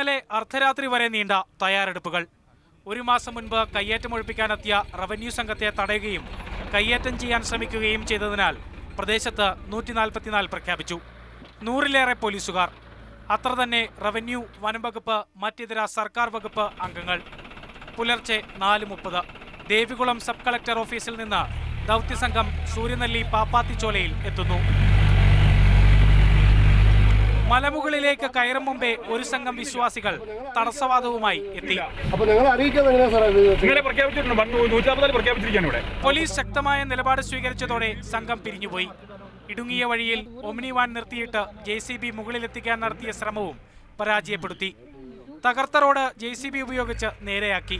ഇന്നലെ അർദ്ധരാത്രി വരെ നീണ്ട തയ്യാറെടുപ്പുകൾ. ഒരു മാസം മുൻപ് കയ്യേറ്റം ഒഴിപ്പിക്കാനെത്തിയ റവന്യൂ സംഘത്തെ തടയുകയും കയ്യേറ്റം ചെയ്യാൻ ശ്രമിക്കുകയും ചെയ്തതിനാൽ പ്രദേശത്ത് നൂറ്റി നാൽപ്പത്തിനാല് പ്രഖ്യാപിച്ചു. നൂറിലേറെ പോലീസുകാർ. അത്ര തന്നെ റവന്യൂ വനംവകുപ്പ് മറ്റിതര സർക്കാർ വകുപ്പ് അംഗങ്ങൾ. പുലർച്ചെ നാല് മുപ്പത്. ദേവികുളം സബ് കളക്ടർ ഓഫീസിൽ നിന്ന് ദൗത്യസംഘം സൂര്യനെല്ലി പാപ്പാത്തിച്ചോലയിൽ എത്തുന്നു. മലമുകളിലേക്ക് കയറും മുമ്പേ ഒരു സംഘം വിശ്വാസികൾ തടസ്സവാദവുമായി എത്തി. പോലീസ് ശക്തമായ നിലപാട് സ്വീകരിച്ചതോടെ സംഘം പിരിഞ്ഞുപോയി. ഇടുങ്ങിയ വഴിയിൽ ഒമിനി വാൻ നിർത്തിയിട്ട് ജെ സി ബി മുകളിലെത്തിക്കാൻ നടത്തിയ ശ്രമവും പരാജയപ്പെടുത്തി. തകർത്ത റോഡ് ജെ സി ബി ഉപയോഗിച്ച് നേരെയാക്കി.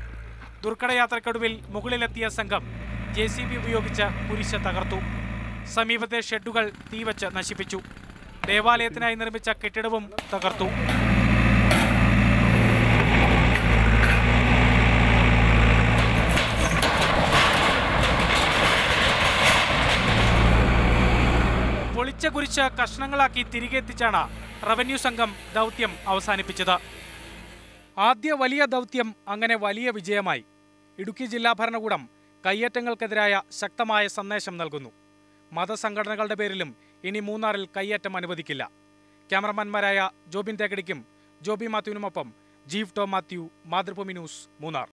ദുർഘടയാത്രക്കൊടുവിൽ മുകളിലെത്തിയ സംഘം ജെ സി ബി ഉപയോഗിച്ച് കുരിശ് തകർത്തു. സമീപത്തെ ഷെഡുകൾ തീവച്ച് നശിപ്പിച്ചു. ദേവാലയത്തിനായി നിർമ്മിച്ച കെട്ടിടവും തകർത്തു. പൊളിച്ച കുരിശ് കഷ്ണങ്ങളാക്കി തിരികെ എത്തിച്ചാണ് റവന്യൂ സംഘം ദൗത്യം അവസാനിപ്പിച്ചത്. ആദ്യ വലിയ ദൗത്യം അങ്ങനെ വലിയ വിജയമായി. ഇടുക്കി ജില്ലാ ഭരണകൂടം കയ്യേറ്റങ്ങൾക്കെതിരായ ശക്തമായ സന്ദേശം നൽകുന്നു. മതസംഘടനകളുടെ പേരിലും ഇനി മൂന്നാറിൽ കയ്യേറ്റം അനുവദിക്കില്ല. ക്യാമറമാൻമാരായ ജോബിൻ തേക്കടിക്കും ജോബി മാത്യുവിനുമൊപ്പം ജീവ് ടോം മാത്യു മാതൃഭൂമി ന്യൂസ് മൂന്നാർ.